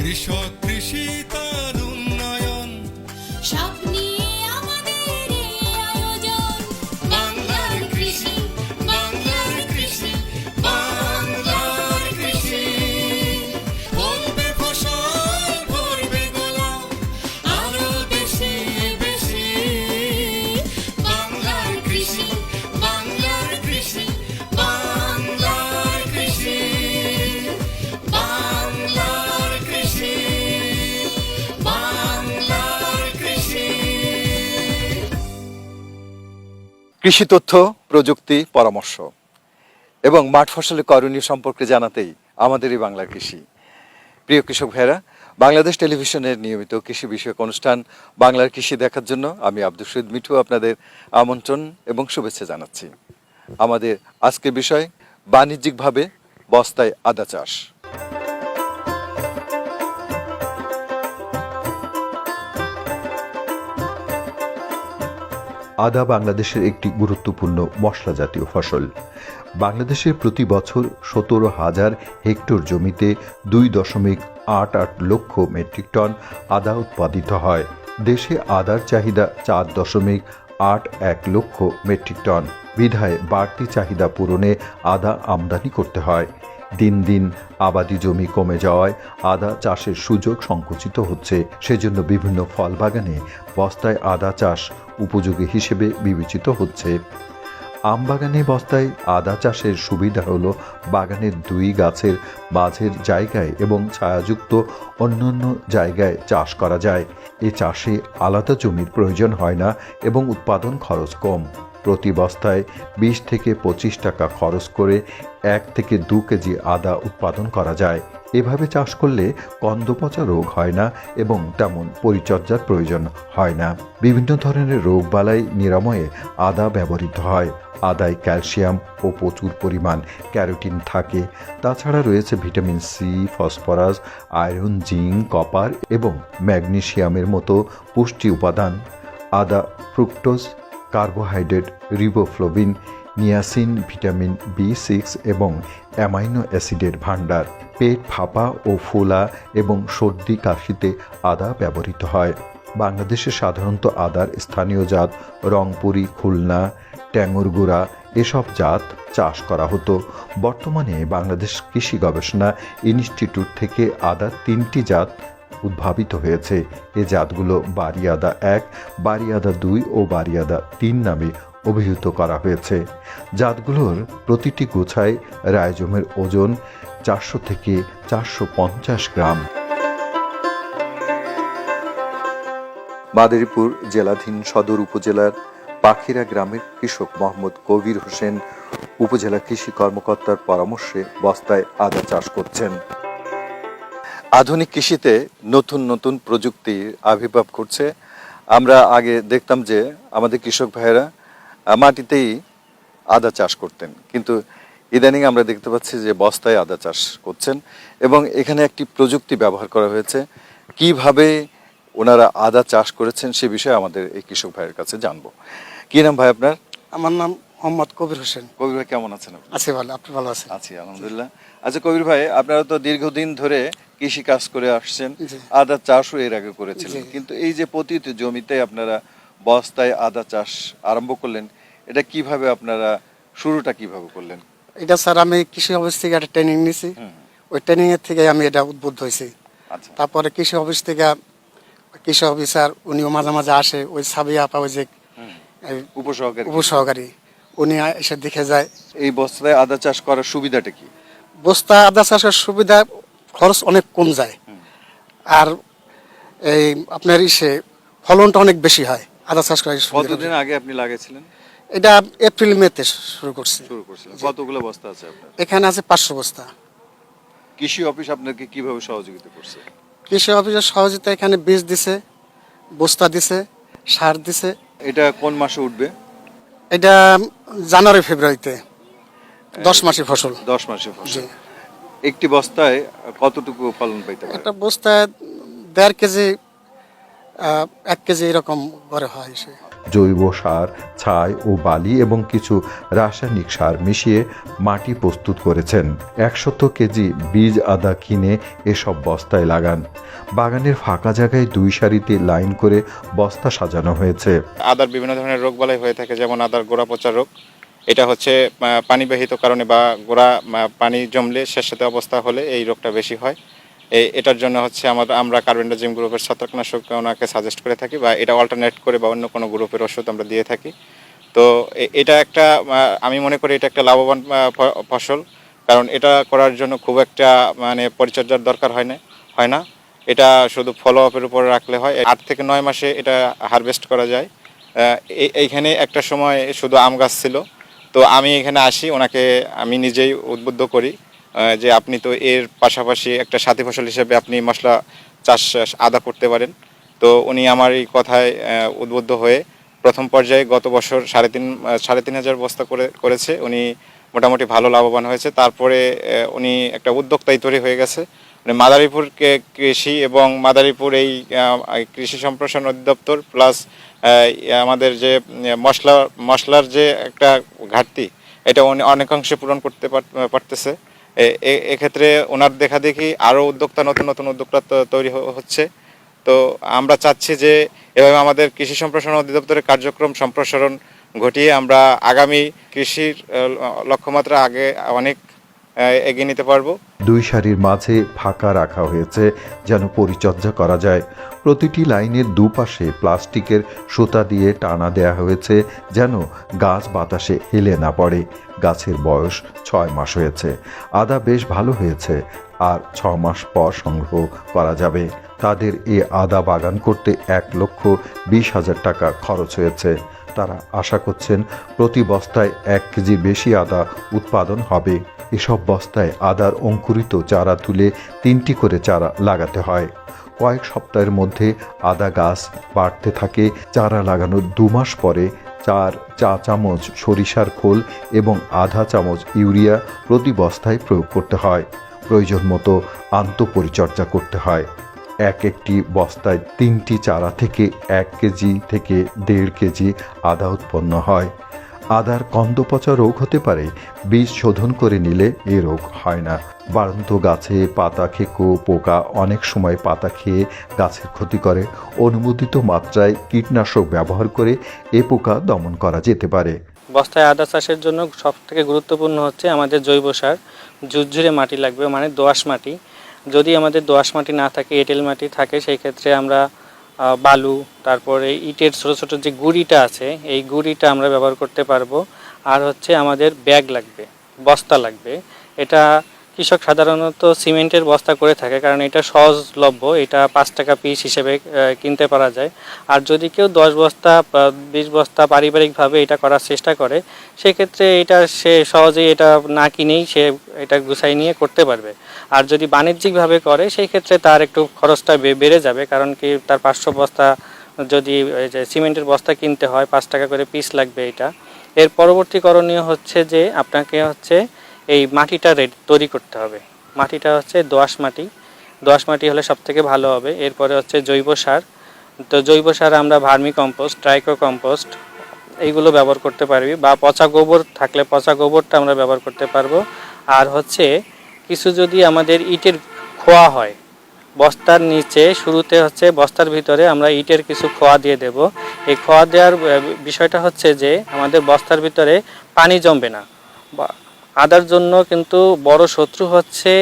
কৃষক কৃষি কৃষি তথ্য, প্রযুক্তি, পরামর্শ এবং মাঠ ফসলের করণীয় সম্পর্কে জানাতেই আমাদের এই বাংলার কৃষি। প্রিয় কৃষক ভাইরা বাংলাদেশ টেলিভিশনের নিয়মিত কৃষি বিষয়ক অনুষ্ঠান বাংলার কৃষি দেখার জন্য আমি আব্দুল শহীদ মিঠু আপনাদের আমন্ত্রণ এবং শুভেচ্ছা জানাচ্ছি। আমাদের আজকের বিষয়, বাণিজ্যিকভাবে বস্তায় আদা চাষ। আদা বাংলাদেশের একটি গুরুত্বপূর্ণ মশলা জাতীয় ফসল। বাংলাদেশে প্রতি বছর সতেরো হাজার হেক্টর জমিতে দুই দশমিক আট আট লক্ষ মেট্রিক টন আদা উৎপাদিত হয়। দেশে আদার চাহিদা চার দশমিক আট এক লক্ষ মেট্রিক টন। বিধায় বাড়তি চাহিদা পূরণে আদা আমদানি করতে হয়। দিন দিন আবাদি জমি কমে যাওয়ায় আদা চাষের সুযোগ সংকুচিত হচ্ছে। সেজন্য বিভিন্ন ফল বাগানে বস্তায় আদা চাষ উপযোগী হিসেবে বিবেচিত হচ্ছে। আম বাগানে বস্তায় আদা চাষের সুবিধা হলো বাগানের দুই গাছের মাঝের জায়গায় এবং ছায়াযুক্ত অন্যান্য জায়গায় চাষ করা যায়। এ চাষে আলাদা জমির প্রয়োজন হয় না এবং উৎপাদন খরচ কম। প্রতি বস্তায় বিশ থেকে পঁচিশ টাকা খরচ করে এক থেকে দু কেজি আদা উৎপাদন করা যায়। এভাবে চাষ করলে কন্দপচা রোগ হয় না এবং তেমন পরিচর্যার প্রয়োজন হয় না। বিভিন্ন ধরনের রোগবালাই নিরাময়ে আদা ব্যবহৃত হয়। আদায় ক্যালসিয়াম ও প্রচুর পরিমাণ ক্যারোটিন থাকে। তাছাড়া রয়েছে vitamin C, phosphorus, iron, zinc, copper এবং ম্যাগনেশিয়ামের মতো পুষ্টি উপাদান। আদা fructose carbohydrate riboflavin niacin vitamin B six এবং অ্যামাইনো অ্যাসিডের ভাণ্ডার। পেট ফাঁপা ও ফোলা এবং সর্দি কাশিতে আদা ব্যবহৃত হয়। বাংলাদেশে সাধারণত আদার স্থানীয় জাত রংপুরি, খুলনা ট্যাঙ্গুরগুড়া এসব জাত চাষ করা হতো। বর্তমানে বাংলাদেশ কৃষি গবেষণা ইনস্টিটিউট থেকে আদার তিনটি জাত উদ্ভাবিত হয়েছে। এ জাতগুলো বারিয়াদা এক, বারিয়াদা দুই ও বারিয়াদা তিন নামে অভিহিত করা হয়েছে। জাতগুলোর প্রতিটি গোছায় রায়জমের ওজন চারশো থেকে চারশো পঞ্চাশ গ্রাম। মাদারীপুর জেলাধীন সদর উপজেলার পাখিরা গ্রামের কৃষক মোহাম্মদ কবির হোসেন উপজেলা কৃষি কর্মকর্তার পরামর্শে বস্তায় আদা চাষ করছেন। আধুনিক কৃষিতে নতুন নতুন প্রযুক্তির আবির্ভাব করছে আমরা আগে দেখতাম যে আমাদের কৃষক ভাইয়েরা মাটিতেই আদা চাষ করতেন। কিন্তু ইদানিং আমরা দেখতে পাচ্ছি যে বস্তায় আদা চাষ করছেন এবং এখানে একটি প্রযুক্তি ব্যবহার করা হয়েছে। কীভাবে ওনারা আদা চাষ করেছেন সে বিষয়ে আমাদের এই কৃষক ভাইয়ের কাছে জানব। কি নাম ভাই আপনার? আমার নাম মোহাম্মদ কবির হোসেন। কবির ভাই কেমন আছেন আপনি? আছি ভালো আপনি ভালো আছেন? আছি আলহামদুলিল্লাহ। আচ্ছা কবির ভাই আপনারা তো দীর্ঘদিন ধরে কৃষি কাজ করে আসছেন আদা চাষও এর আগে করেছিলেন। কিন্তু এই যে পতিত জমিতে আপনারা বস্তায় আদা চাষ আরম্ভ করলেন এটা কীভাবে আপনারা শুরুটা কীভাবে করলেন? এটা স্যার আমি কৃষি অফিস থেকে একটা ট্রেনিং নিয়েছি ওই ট্রেনিং এর থেকে আমি এটা উদ্বুদ্ধ হয়েছি। আচ্ছা। তারপরে কৃষি অফিস থেকে কৃষি অফিসার উনিও মাঝে মাঝে আসে ওই সাবি আপা ওই যে উপসহকারী। উপসহকারী। উনি এসে দেখে যায়। এই বস্তায় আদা চাষ করার সুবিধাটা কি? বস্তা আদা চাষের সুবিধা খরচ অনেক কম যায়। আর এই আপনার ইসে ফলনটা অনেক বেশি হয় আদা চাষ করার কতদিন আগে আপনি লাগিয়েছিলেন এটা এপ্রিল মেতে শুরু করছি। শুরু করছিলেন। কতগুলো বস্তা আছে আপনার? এখানে আছে পাঁচশো বস্তা। কৃষি অফিস আপনাকে কীভাবে সহযোগিতা করছে? কৃষি অফিসের সহযোগিতা এখানে বীজ দিছে বস্তা দিছে সার দিছে। এটা কোন মাসে উঠবে? এটা জানুয়ারি ফেব্রুয়ারিতে দশ মাসের ফসল। দশ মাসে ফসল। একটি বস্তায় কতটুকু ফলন পাইতে পারে? একটা বস্তায় দেড় কেজি এক কেজি এরকম করে হয় সে। জৈব সার, ছাই ও বালি এবং কিছু রাসায়নিক সার মিশিয়ে মাটি প্রস্তুত করেছেন। একশত কেজি বীজ আদা কিনে এসব বস্তায় লাগান। বাগানের ফাঁকা জায়গায় দুই সারিতে লাইন করে বস্তা সাজানো হয়েছে। আদার বিভিন্ন ধরনের রোগ বালাই হয়ে থাকে, যেমন আদার গোড়া পচা রোগ। এটা হচ্ছে পানিবাহিত কারণে বা গোড়া পানি জমলে শেষ সাথে অবস্থা হলে এই রোগটা বেশি হয়। এই এটার জন্য হচ্ছে আমরা আমরা কার্বেন্ডাজিম গ্রুপের ছত্রাকনাশক ওনাকে সাজেস্ট করে থাকি বা এটা অল্টারনেট করে বা অন্য কোনো গ্রুপের ওষুধ আমরা দিয়ে থাকি। তো এটা একটা আমি মনে করি এটা একটা লাভবান ফসল। কারণ এটা করার জন্য খুব একটা মানে পরিচর্যার দরকার হয় না হয় না। এটা শুধু ফলো আপের উপর রাখলে হয়। আট থেকে নয় মাসে এটা হারভেস্ট করা যায়। এই- এইখানে একটা সময় শুধু আম গাছ ছিল। তো আমি এখানে আসি, ওনাকে আমি নিজেই উদ্বুদ্ধ করি। যে আপনি তো এর পাশাপাশি একটা সাথী ফসল হিসেবে আপনি মশলা চাষ আদা করতে পারেন। তো উনি আমার এই কথায় উদ্বুদ্ধ হয়ে প্রথম পর্যায়ে গত বছর সাড়ে তিন সাড়ে তিন হাজার বস্তা করে, করেছে। উনি মোটামুটি ভালো লাভবান হয়েছে। তারপরে উনি একটা উদ্যোক্তাই তৈরি হয়ে গেছে। মানে মাদারীপুর কৃষি এবং মাদারীপুর এই কৃষি সম্প্রসারণ অধিদপ্তর প্লাস আমাদের যে মশলা, মশলার যে একটা ঘাটতি, এটা অনেকাংশে পূরণ করতে পার- পারতেছে। এক্ষেত্রে ওনার দেখা দেখি আরও উদ্যোক্তা, নতুন নতুন উদ্যোক্তা তৈরি হচ্ছে। তো আমরা চাচ্ছি যে এভাবে আমাদের কৃষি সম্প্রসারণ অধিদপ্তরের কার্যক্রম সম্প্রসারণ ঘটিয়ে আমরা আগামী কৃষির লক্ষ্যমাত্রা আগে অনেক এগিয়ে নিতে পারব। দুই সারির মাঝে ফাঁকা রাখা হয়েছে যেন পরিচর্যা করা যায়। প্রতিটি লাইনের দুপাশে প্লাস্টিকের সুতা দিয়ে টানা দেয়া হয়েছে যেন গাছ বাতাসে হেলে না পড়ে। গাছের বয়স ছয় মাস হয়েছে। আদা বেশ ভালো হয়েছে। আর ছ মাস পর সংগ্রহ করা যাবে। তাদের এ আদা বাগান করতে এক লক্ষ বিশ হাজার টাকা খরচ হয়েছে। তারা আশা করছেন প্রতি বস্তায় এক কেজি বেশি আদা উৎপাদন হবে। এসব বস্তায় আদার অঙ্কুরিত চারা তুলে তিনটি করে চারা লাগাতে হয়। কয়েক সপ্তাহের মধ্যে আদা গাছ বাড়তে থাকে, চারা লাগানোর দু মাস পরে চার চা চামচ সরিষার খোল এবং আধা চামচ ইউরিয়া প্রতি বস্তায় প্রয়োগ করতে হয়। প্রয়োজন মতো আন্তঃপরিচর্যা করতে হয়। এক একটি বস্তায় তিনটি চারা থেকে এক কেজি থেকে দেড় কেজি আদা উৎপন্ন হয়। আদার কন্দপচা রোগ হতে পারে। বীজ শোধন করে নিলে এ রোগ হয় না। বাড়ন্ত গাছে পাতা খেকো, পোকা অনেক সময় পাতা খেয়ে গাছের ক্ষতি করে। অনুমোদিত মাত্রায় কীটনাশক ব্যবহার করে এ পোকা দমন করা যেতে পারে। বস্তায় আদা চাষের জন্য সব থেকে গুরুত্বপূর্ণ হচ্ছে আমাদের জৈব সার। ঝুরঝুরে মাটি লাগবে মানে দোআঁশ মাটি। যদি আমাদের দোআঁশ মাটি না থাকে, এঁটেল মাটি থাকে, সেই ক্ষেত্রে আমরা বালু, তারপরে ইটের ছোটো ছোটো যে গুড়িটা আছে, এই গুড়িটা আমরা ব্যবহার করতে পারব। আর হচ্ছে আমাদের ব্যাগ লাগবে, বস্তা লাগবে। এটা কৃষক সাধারণত সিমেন্টের বস্তা করে থাকে, কারণ এটা সহজলভ্য, এটা পাঁচ টাকা পিস হিসেবে কিনতে পারা যায়। আর যদি কেউ দশ বস্তা বিশ বস্তা পারিবারিকভাবে এটা করার চেষ্টা করে, সেক্ষেত্রে এটা সে সহজেই এটা না কিনেই সে এটা গুছাই নিয়ে করতে পারবে। আর যদি বাণিজ্যিকভাবে করে সেই ক্ষেত্রে তার একটু খরচটা বেড়ে যাবে, কারণ কি তার পাঁচশো বস্তা যদি সিমেন্টের বস্তা কিনতে হয়, পাঁচ টাকা করে পিস লাগবে এটা। এর পরবর্তী করণীয় হচ্ছে যে, আপনাকে হচ্ছে এই মাটিটা রেড, তৈরি করতে হবে। মাটিটা হচ্ছে দোআঁশ মাটি। দোআঁশ মাটি হলে সব থেকে ভালো হবে। এরপরে হচ্ছে জৈব সার। তো জৈব সার আমরা ভার্মি কম্পোস্ট ট্রাইকো কম্পোস্ট এইগুলো ব্যবহার করতে পারবি বা পচা গোবর থাকলে পচা গোবরটা আমরা ব্যবহার করতে পারব। আর হচ্ছে কিছু যদি আমাদের ইটের খোয়া হয়, বস্তার নিচে শুরুতে হচ্ছে বস্তার ভিতরে আমরা ইটের কিছু খোয়া দিয়ে দেব। এই খোয়া দেওয়ার বিষয়টা হচ্ছে যে আমাদের বস্তার ভিতরে পানি জমবে না। আদার জন্য কিন্তু বড় শত্রু হচ্ছে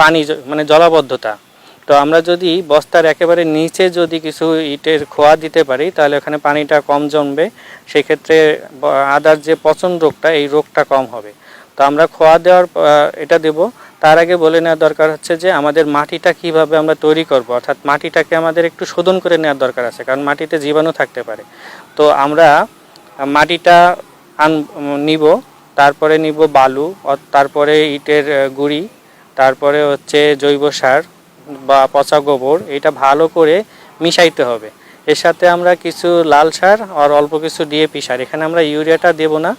পানি মানে জলাবদ্ধতা। তো আমরা যদি বস্তার একেবারে নিচে যদি কিছু ইটের খোয়া দিতে পারি, তাহলে ওখানে পানিটা কম জমবে। সেক্ষেত্রে আদার যে পচন রোগটা, এই রোগটা কম হবে। তো আমরা খোয়া দেওয়ার এটা দেব। তার আগে বলে নেওয়ার দরকার হচ্ছে যে, আমাদের মাটিটা কীভাবে আমরা তৈরি করব? অর্থাৎ মাটিটাকে আমাদের একটু শোধন করে নেওয়ার দরকার আছে, কারণ মাটিতে জীবাণু থাকতে পারে। তো আমরা মাটিটা আন নিব। তারপরে নিব বালু তারপরে ইটের গুঁড়ি, তারপরে হচ্ছে জৈব সার বা পচা গোবর এটা ভালো করে মিশাইতে হবে। এর সাথে আমরা কিছু লাল সার আর অল্প কিছু ডিএপি সার। এখানে আমরা ইউরিয়াটা দেব না,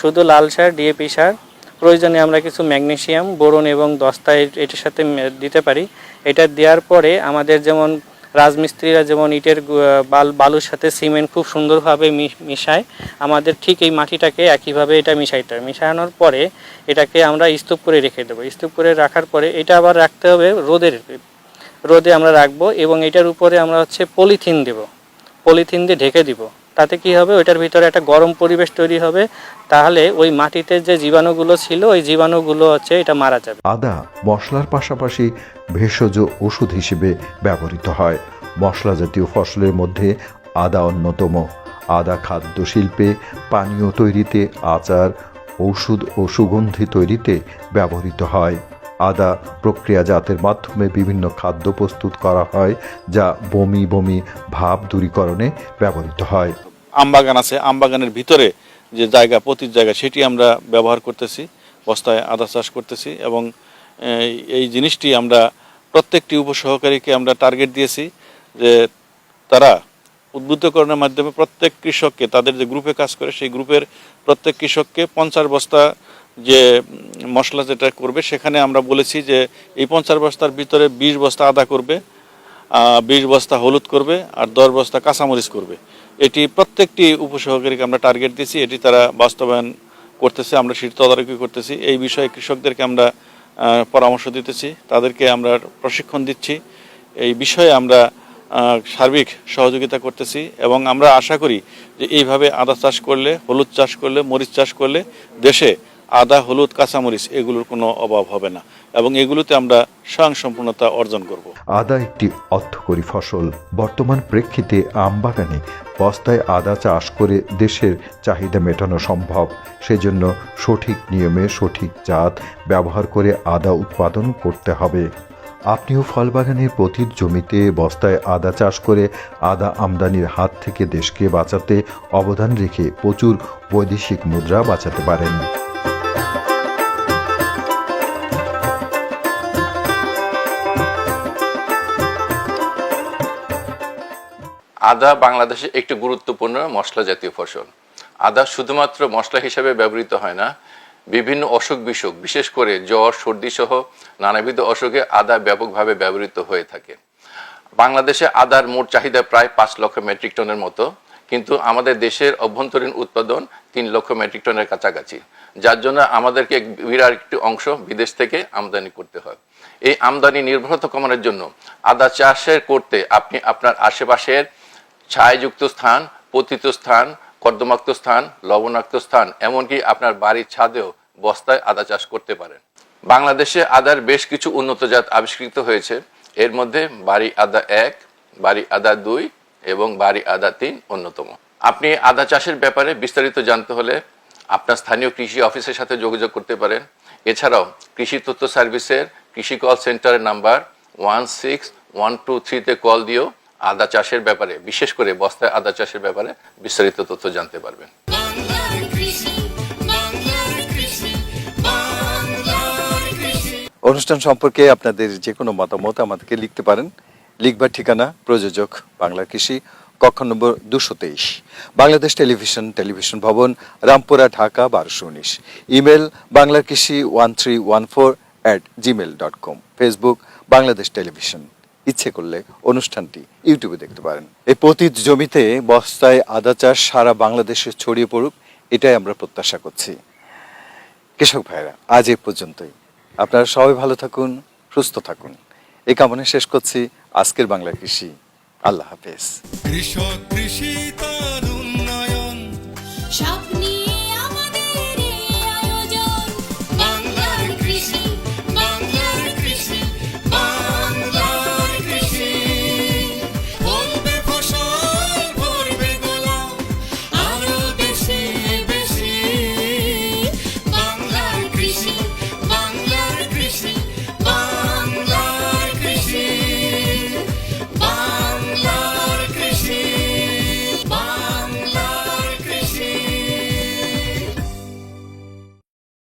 শুধু লাল সার, ডিএপি সার। প্রয়োজনে আমরা কিছু ম্যাগনেশিয়াম বোরন এবং দস্তা এটার সাথে দিতে পারি। এটা দেওয়ার পরে আমাদের যেমন রাজমিস্ত্রিরা যেমন ইটের বাল বালুর সাথে সিমেন্ট খুব সুন্দরভাবে মিশায়, আমাদের ঠিক এই মাটিটাকে একইভাবে এটা মিশাইতে হবে মিশানোর পরে এটাকে আমরা স্তূপ করে রেখে দেবো। স্তূপ করে রাখার পরে এটা আবার রাখতে হবে রোদের, রোদে আমরা রাখব এবং এটার উপরে আমরা হচ্ছে পলিথিন দেব। পলিথিন দিয়ে ঢেকে দিব। তাতে কি হবে? ওইটার ভিতরে একটা গরম পরিবেশ তৈরি হবে। তাহলে ওই মাটিতে যে জীবাণুগুলো ছিল, ওই জীবাণুগুলো হচ্ছে এটা মারা যাবে। আদা মশলার পাশাপাশি ভেষজ ওষুধ হিসেবে ব্যবহৃত হয়। মশলা জাতীয় ফসলের মধ্যে আদা অন্যতম। আদা খাদ্য শিল্পে পানীয় তৈরিতে আচার, ঔষধ ও সুগন্ধি তৈরিতে ব্যবহৃত হয়। আদা প্রক্রিয়াজাতের মাধ্যমে বিভিন্ন খাদ্য প্রস্তুত করা হয় যা বমি বমি ভাব দূরীকরণে ব্যবহৃত হয়। আমবাগান আছে আমবাগানের ভিতরে যে জায়গা পতির জায়গা সেটি আমরা ব্যবহার করতেছি বস্তায় আদা চাষ করতেছি এবং এই, জিনিসটি আমরা প্রত্যেকটি উপসহকারীকে আমরা টার্গেট দিয়েছি যে তারা উদ্বুদ্ধকরণের মাধ্যমে প্রত্যেক কৃষককে তাদের যে গ্রুপে কাজ করে সেই গ্রুপের প্রত্যেক কৃষককে পঞ্চাশ বস্তা যে মশলা যেটা করবে, সেখানে আমরা বলেছি যে এই পঞ্চাশ বস্তার ভিতরে বিশ বস্তা আদা করবে বিশ বস্তা হলুদ করবে আর দশ বস্তা কাঁচামরিচ করবে। এটি প্রত্যেকটি উপসহকারীকে আমরা টার্গেট দিয়েছি, এটি তারা বাস্তবায়ন করতেছে, আমরা সেটি তদারকি করতেছি। এই বিষয়ে কৃষকদেরকে আমরা পরামর্শ দিতেছি, তাদেরকে আমরা প্রশিক্ষণ দিচ্ছি। এই বিষয়ে আমরা সার্বিক সহযোগিতা করতেছি এবং আমরা আশা করি যে এইভাবে আদা চাষ করলে, হলুদ চাষ করলে, মরিচ চাষ করলে দেশে আদা, হলুদ, কাঁচামরিচ এগুলোর কোনো অভাব হবে না এবং এগুলোতে আমরা স্বয়ংসম্পূর্ণতা অর্জন করব। আদা একটি অর্থকরী ফসল। বর্তমান প্রেক্ষিতে আমবাগানে বস্তায় আদা চাষ করে দেশের চাহিদা মেটানো সম্ভব। সেজন্য সঠিক নিয়মে সঠিক জাত ব্যবহার করে আদা উৎপাদন করতে হবে। আপনিও ফল বাগানের প্রতি জমিতে বস্তায় আদা চাষ করে আদা আমদানির হাত থেকে দেশকে বাঁচাতে অবদান রেখে প্রচুর বৈদেশিক মুদ্রা বাঁচাতে পারেন। আদা বাংলাদেশে একটি গুরুত্বপূর্ণ মশলা জাতীয় ফসল। আদা শুধুমাত্র মশলা হিসেবে ব্যবহৃত হয় না, বিভিন্ন অসুখ বিসুখ, বিশেষ করে জ্বর সর্দি সহ নানাবিধ অসুখে আদা ব্যাপকভাবে ব্যবহৃত হয়ে থাকে। বাংলাদেশে আদার মোট চাহিদা প্রায় পাঁচ লক্ষ মেট্রিক টনের মতো, কিন্তু আমাদের দেশের অভ্যন্তরীণ উৎপাদন তিন লক্ষ মেট্রিক টনের কাছাকাছি, যার জন্য আমাদেরকে বিরাট একটি অংশ বিদেশ থেকে আমদানি করতে হয়। এই আমদানি নির্ভরতা কমানোর জন্য আদা চাষের করতে আপনি আপনার আশেপাশের ছায়াযুক্ত স্থান, পতিত স্থান, কর্দমাক্ত স্থান, লবণাক্ত স্থান, এমনকি আপনার বাড়ির ছাদেও বস্তায় আদা চাষ করতে পারেন। বাংলাদেশে আদার বেশ কিছু উন্নত জাত আবিষ্কৃত হয়েছে। এর মধ্যে বাড়ি আদা এক, বাড়ি আদা দুই এবং বাড়ি আদা তিন অন্যতম। আপনি আদা চাষের ব্যাপারে বিস্তারিত জানতে হলে আপনার স্থানীয় কৃষি অফিসের সাথে যোগাযোগ করতে পারেন। এছাড়াও কৃষি তথ্য সার্ভিসের কৃষি কল সেন্টারের number one six one two থ্রিতে কল দিয়েও আদা চাষের ব্যাপারে বিশেষ করে বস্তায় আদা চাষের ব্যাপারে বিস্তারিত তথ্য জানতে পারবেন। অনুষ্ঠান সম্পর্কে আপনাদের যে কোনো মতামত আমাদেরকে লিখতে পারেন। লিখবার ঠিকানা প্রযোজক বাংলা কৃষি কক্ষ নম্বর দুশো তেইশ। বাংলাদেশ টেলিভিশন টেলিভিশন ভবন রামপুরা ঢাকা বারোশো উনিশ। Email Bangla Krishi one three one four at Gmail dot com. Facebook Bangladesh television. ইচ্ছে করলে অনুষ্ঠানটি ইউটিউবে দেখতে পারেন। এই পতিত জমিতে বস্তায় আদা চাষ সারা বাংলাদেশে ছড়িয়ে পড়ুক, এটাই আমরা প্রত্যাশা করছি। কৃষক ভাইরা আজ এ পর্যন্তই। আপনারা সবাই ভালো থাকুন, সুস্থ থাকুন। এই কামনা শেষ করছি। আজকের বাংলা কৃষি। আল্লাহ হাফেজ। কৃষক কৃষি তার উন্নয়ন।